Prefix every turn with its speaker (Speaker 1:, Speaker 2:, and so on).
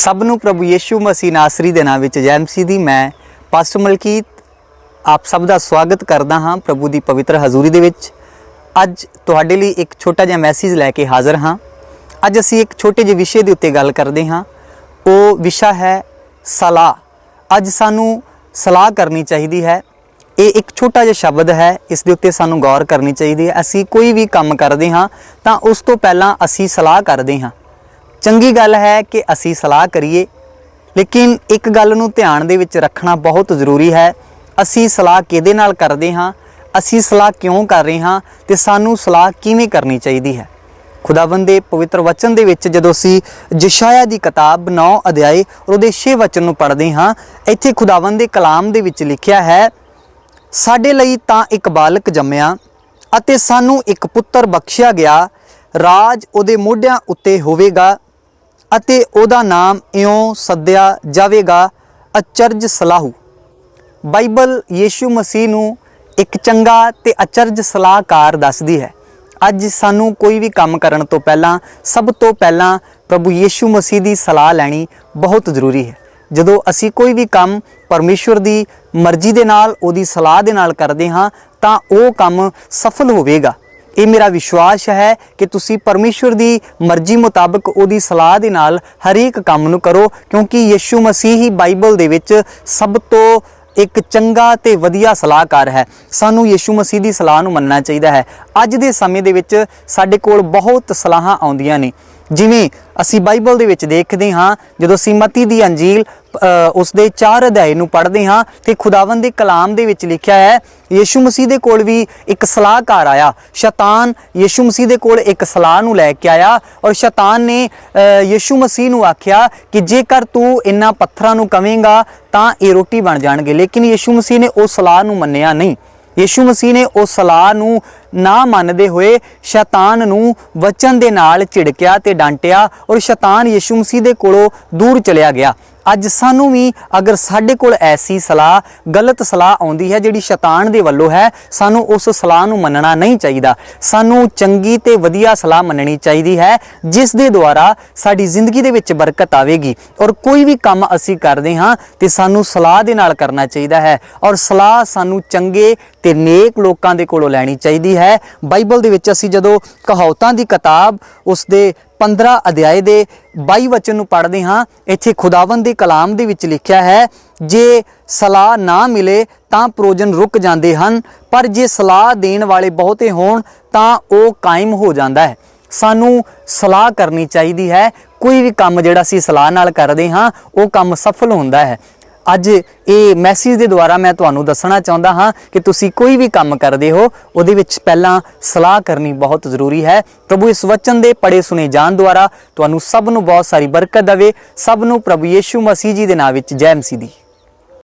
Speaker 1: ਸਭ ਨੂੰ ਪ੍ਰਭੂ ਯੀਸ਼ੂ ਮਸੀਹ ਨਾਸਰੀ ਦੇ ਨਾਮ ਵਿੱਚ ਜੈ ਮਸੀਹ ਦੀ ਮੈਂ ਪਾਸਟਰ ਮਲਕੀਤ, ਆਪ ਸਭ ਦਾ ਸਵਾਗਤ ਕਰਦਾ ਹਾਂ ਪ੍ਰਭੂ ਦੀ ਪਵਿੱਤਰ ਹਜ਼ੂਰੀ ਦੇ ਵਿੱਚ। ਅੱਜ ਤੁਹਾਡੇ ਲਈ ਇੱਕ ਛੋਟਾ ਜਿਹਾ ਮੈਸੇਜ ਲੈ ਕੇ ਹਾਜ਼ਰ ਹਾਂ। ਅੱਜ ਅਸੀਂ ਇੱਕ ਛੋਟੇ ਜਿਹੇ ਵਿਸ਼ੇ ਦੇ ਉੱਤੇ ਗੱਲ ਕਰਦੇ ਹਾਂ। ਉਹ ਵਿਸ਼ਾ ਹੈ ਸਲਾਹ। ਅੱਜ ਸਾਨੂੰ ਸਲਾਹ ਕਰਨੀ ਚਾਹੀਦੀ ਹੈ। ਇਹ ਇੱਕ ਛੋਟਾ ਜਿਹਾ ਸ਼ਬਦ ਹੈ। ਇਸ ਦੇ ਉੱਤੇ ਸਾਨੂੰ ਗੌਰ ਕਰਨੀ ਚਾਹੀਦੀ ਹੈ। ਅਸੀਂ ਕੋਈ ਵੀ ਕੰਮ ਕਰਦੇ ਹਾਂ ਤਾਂ ਉਸ ਤੋਂ ਪਹਿਲਾਂ ਅਸੀਂ ਸਲਾਹ ਕਰਦੇ ਹਾਂ। ਚੰਗੀ ਗੱਲ ਹੈ ਕਿ ਅਸੀਂ ਸਲਾਹ ਕਰੀਏ, ਲੇਕਿਨ ਇੱਕ ਗੱਲ ਨੂੰ ਧਿਆਨ ਦੇ ਵਿੱਚ ਰੱਖਣਾ ਬਹੁਤ ਜ਼ਰੂਰੀ ਹੈ। ਅਸੀਂ ਸਲਾਹ ਕਿਹਦੇ ਨਾਲ ਕਰਦੇ ਹਾਂ? ਅਸੀਂ ਸਲਾਹ ਕਿਉਂ ਕਰ ਰਹੇ ਹਾਂ? ਤੇ ਸਾਨੂੰ ਸਲਾਹ ਕਿਵੇਂ ਕਰਨੀ ਚਾਹੀਦੀ ਹੈ? ਖੁਦਾਵੰਦ ਦੇ ਪਵਿੱਤਰ ਵਚਨ ਦੇ ਵਿੱਚ ਜਦੋਂ ਅਸੀਂ ਜਸ਼ਾਇਆ ਦੀ ਕਿਤਾਬ 9 ਅਧਿਆਏ ਔਰ ਉਹਦੇ 6 ਵਚਨ ਨੂੰ ਪੜ੍ਹਦੇ ਹਾਂ, ਇੱਥੇ ਖੁਦਾਵੰਦ ਦੇ ਕਲਾਮ ਦੇ ਵਿੱਚ ਲਿਖਿਆ ਹੈ, ਸਾਡੇ ਲਈ ਤਾਂ ਇੱਕ ਬਾਲਕ ਜੰਮਿਆ ਅਤੇ ਸਾਨੂੰ ਇੱਕ ਪੁੱਤਰ ਬਖਸ਼ਿਆ ਗਿਆ। ਰਾਜ ਉਹਦੇ ਮੋਢਿਆਂ ਉੱਤੇ ਹੋਵੇਗਾ। ਅਤੇ ਉਹਦਾ ਨਾਮ ਇਉਂ ਸੱਦਿਆ ਜਾਵੇਗਾ, ਅਚਰਜ ਸਲਾਹੂ। ਬਾਈਬਲ ਯੀਸ਼ੂ ਮਸੀਹ ਨੂੰ ਇੱਕ ਚੰਗਾ ਤੇ ਅਚਰਜ ਸਲਾਹਕਾਰ ਦੱਸਦੀ ਹੈ। ਅੱਜ ਸਾਨੂੰ ਕੋਈ ਵੀ ਕੰਮ ਕਰਨ ਤੋਂ ਪਹਿਲਾਂ, ਸਭ ਤੋਂ ਪਹਿਲਾਂ ਪ੍ਰਭੂ ਯੀਸ਼ੂ ਮਸੀਹ ਦੀ ਸਲਾਹ ਲੈਣੀ ਬਹੁਤ ਜ਼ਰੂਰੀ ਹੈ। ਜਦੋਂ ਅਸੀਂ ਕੋਈ ਵੀ ਕੰਮ ਪਰਮੇਸ਼ਵਰ ਦੀ ਮਰਜ਼ੀ ਦੇ ਨਾਲ, ਉਹਦੀ ਸਲਾਹ ਦੇ ਨਾਲ ਕਰਦੇ ਹਾਂ, ਤਾਂ ਉਹ ਕੰਮ ਸਫਲ ਹੋਵੇਗਾ। ਇਹ ਮੇਰਾ ਵਿਸ਼ਵਾਸ ਹੈ ਕਿ ਤੁਸੀਂ ਪਰਮੇਸ਼ਵਰ ਦੀ ਮਰਜ਼ੀ ਮੁਤਾਬਕ ਉਹਦੀ ਸਲਾਹ ਦੇ ਨਾਲ ਹਰੇਕ ਕੰਮ ਨੂੰ ਕਰੋ, ਕਿਉਂਕਿ ਯੀਸ਼ੂ ਮਸੀਹ ਹੀ ਬਾਈਬਲ ਦੇ ਵਿੱਚ ਸਭ ਤੋਂ ਇੱਕ ਚੰਗਾ ਤੇ ਵਧੀਆ ਸਲਾਹਕਾਰ ਹੈ। ਸਾਨੂੰ ਯੀਸ਼ੂ ਮਸੀਹ ਦੀ ਸਲਾਹ ਨੂੰ ਮੰਨਣਾ ਚਾਹੀਦਾ ਹੈ। ਅੱਜ ਦੇ ਸਮੇਂ ਦੇ ਵਿੱਚ ਸਾਡੇ ਕੋਲ ਬਹੁਤ ਸਲਾਹਾਂ ਆਉਂਦੀਆਂ ਨੇ। ਜਿਵੇਂ ਅਸੀਂ ਬਾਈਬਲ ਦੇ ਵਿੱਚ ਦੇਖਦੇ ਹਾਂ, ਜਦੋਂ ਅਸੀਂ ਮਤੀ ਦੀ ਅੰਜੀਲ ਉਸ ਦੇ 4 ਅਧਿਆਏ ਨੂੰ ਪੜ੍ਹਦੇ ਹਾਂ ਤੇ ਖੁਦਾਵੰਦ ਦੇ ਕਲਾਮ ਦੇ ਵਿੱਚ ਲਿਖਿਆ ਹੈ ਯੀਸ਼ੂ ਮਸੀਹ ਦੇ ਕੋਲ ਵੀ ਇੱਕ ਸਲਾਹਕਾਰ ਆਇਆ। ਸ਼ੈਤਾਨ ਯੀਸ਼ੂ ਮਸੀਹ ਦੇ ਕੋਲ ਇੱਕ ਸਲਾਹ ਨੂੰ ਲੈ ਕੇ ਆਇਆ ਔਰ ਸ਼ੈਤਾਨ ਨੇ ਅ, ਯੀਸ਼ੂ ਮਸੀਹ ਨੂੰ ਆਖਿਆ ਕਿ ਜੇਕਰ ਤੂੰ ਇਹਨਾਂ ਪੱਥਰਾਂ ਨੂੰ ਕਵੇਂਗਾ ਤਾਂ ਇਹ ਰੋਟੀ ਬਣ ਜਾਣਗੇ। ਲੇਕਿਨ ਯੀਸ਼ੂ ਮਸੀਹ ਨੇ ਉਹ ਸਲਾਹ ਨੂੰ ਮੰਨਿਆ ਨਹੀਂ। ਯੀਸ਼ੂ ਮਸੀਹ ਨੇ ਉਸ ਸਲਾਹ ਨੂੰ ਨਾ ਮੰਨਦੇ ਹੋਏ ਸ਼ੈਤਾਨ ਨੂੰ ਵਚਨ ਦੇ ਨਾਲ ਝਿੜਕਿਆ ਤੇ ਡਾਂਟਿਆ ਔਰ ਸ਼ੈਤਾਨ ਯੀਸ਼ੂ ਮਸੀਹ ਦੇ ਕੋਲੋਂ ਦੂਰ ਚਲਿਆ ਗਿਆ। ਅੱਜ ਸਾਨੂੰ ਵੀ ਅਗਰ ਸਾਡੇ ਕੋਲ ਐਸੀ ਸਲਾਹ, ਗਲਤ ਸਲਾਹ ਆਉਂਦੀ ਹੈ ਜਿਹੜੀ ਸ਼ੈਤਾਨ ਦੇ ਵੱਲੋਂ ਹੈ, ਸਾਨੂੰ ਉਸ ਸਲਾਹ ਨੂੰ ਮੰਨਣਾ ਨਹੀਂ ਚਾਹੀਦਾ। ਸਾਨੂੰ ਚੰਗੀ ਤੇ ਵਧੀਆ ਸਲਾਹ ਮੰਨਣੀ ਚਾਹੀਦੀ ਹੈ, ਜਿਸ ਦੇ ਦੁਆਰਾ ਸਾਡੀ ਜ਼ਿੰਦਗੀ ਦੇ ਵਿੱਚ ਬਰਕਤ ਆਵੇਗੀ। ਔਰ ਕੋਈ ਵੀ ਕੰਮ ਅਸੀਂ ਕਰਦੇ ਹਾਂ ਤੇ ਸਾਨੂੰ ਸਲਾਹ ਦੇ ਨਾਲ ਕਰਨਾ ਚਾਹੀਦਾ ਹੈ। ਔਰ ਸਲਾਹ ਸਾਨੂੰ ਚੰਗੇ ਤੇ ਨੇਕ ਲੋਕਾਂ ਦੇ ਕੋਲੋਂ ਲੈਣੀ ਚਾਹੀਦੀ ਹੈ। ਬਾਈਬਲ ਦੇ ਵਿੱਚ ਅਸੀਂ ਜਦੋਂ ਕਹਾਵਤਾਂ ਦੀ ਕਿਤਾਬ, ਉਸ ਦੇ 15 ਅਧਿਆਏ ਦੇ 22 ਵਚਨ ਨੂੰ ਪੜ੍ਹਦੇ ਹਾਂ। ਇੱਥੇ ਖੁਦਾਵੰਦ ਦੇ ਕਲਾਮ ਦੇ ਵਿੱਚ ਲਿਖਿਆ ਹੈ, ਜੇ ਸਲਾਹ ਨਾ ਮਿਲੇ ਤਾਂ ਪ੍ਰੋਜਨ ਰੁਕ ਜਾਂਦੇ ਹਨ, ਪਰ ਜੇ ਸਲਾਹ ਦੇਣ ਵਾਲੇ ਬਹੁਤੇ ਹੋਣ ਤਾਂ ਉਹ ਕਾਇਮ ਹੋ ਜਾਂਦਾ ਹੈ। ਸਾਨੂੰ ਸਲਾਹ ਕਰਨੀ ਚਾਹੀਦੀ ਹੈ। ਕੋਈ ਵੀ ਕੰਮ ਜਿਹੜਾ ਅਸੀਂ ਸਲਾਹ ਨਾਲ ਕਰਦੇ ਹਾਂ, ਉਹ ਕੰਮ ਸਫਲ ਹੁੰਦਾ ਹੈ। ਅੱਜ ਇਹ ਮੈਸੇਜ ਦੇ ਦੁਆਰਾ ਮੈਂ ਤੁਹਾਨੂੰ ਦੱਸਣਾ ਚਾਹੁੰਦਾ ਹਾਂ ਕਿ ਤੁਸੀਂ ਕੋਈ ਵੀ ਕੰਮ ਕਰਦੇ ਹੋ, ਉਹਦੇ ਵਿੱਚ ਪਹਿਲਾਂ ਸਲਾਹ ਕਰਨੀ ਬਹੁਤ ਜ਼ਰੂਰੀ ਹੈ। ਪ੍ਰਭੂ ਇਸ ਵਚਨ ਦੇ ਪੜੇ ਸੁਨੇ ਜਾਣ ਦੁਆਰਾ ਤੁਹਾਨੂੰ ਸਭ ਨੂੰ ਬਹੁਤ ਸਾਰੀ ਬਰਕਤ ਦੇਵੇ। ਸਭ ਨੂੰ ਪ੍ਰਭੂ ਯੀਸ਼ੂ ਮਸੀਹ ਜੀ ਦੇ ਨਾਮ ਵਿੱਚ ਜੈ ਮਸੀਹ ਦੀ।